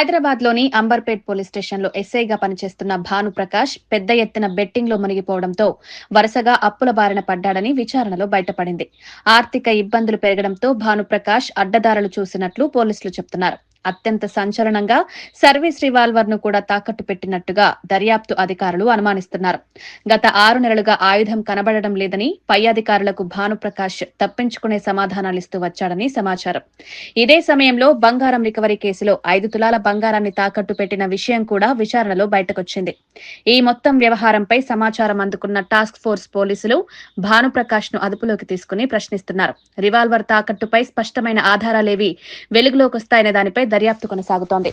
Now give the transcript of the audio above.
హైదరాబాద్లోని అంబర్పేట్ పోలీస్ స్టేషన్లో ఎస్ఐగా పనిచేస్తున్న భానుప్రకాష్ పెద్ద ఎత్తున బెట్టింగ్లో మునిగిపోవడంతో వరుసగా అప్పుల బారిన పడ్డాడని విచారణలో బయటపడింది. ఆర్థిక ఇబ్బందులు పెరగడంతో భానుప్రకాష్ అడ్డదారులు చూసినట్లు పోలీసులు చెబుతున్నారు అత్యంత సంచలనంగా సర్వీస్ రివాల్వర్ను కూడా తాకట్టు పెట్టినట్టుగా దర్యాప్తు అధికారులు అనుమానిస్తున్నారు. గత ఆరు నెలలుగా ఆయుధం కనబడడం లేదని పై అధికారులకు భానుప్రకాష్ తప్పించుకునే సమాధానాలిస్తూ వచ్చాడని సమాచారం. ఇదే సమయంలో బంగారం రికవరీ కేసులో ఐదు తులాల బంగారాన్ని తాకట్టు పెట్టిన విషయం కూడా విచారణలో బయటకొచ్చింది. ఈ మొత్తం వ్యవహారంపై సమాచారం అందుకున్న టాస్క్ ఫోర్స్ పోలీసులు భానుప్రకాష్ను అదుపులోకి తీసుకుని ప్రశ్నిస్తున్నారు. రివాల్వర్ తాకట్టుపై స్పష్టమైన ఆధారాలేవి వెలుగులోకి వస్తాయనే దానిపై దర్యాప్తు కొనసాగుతోంది.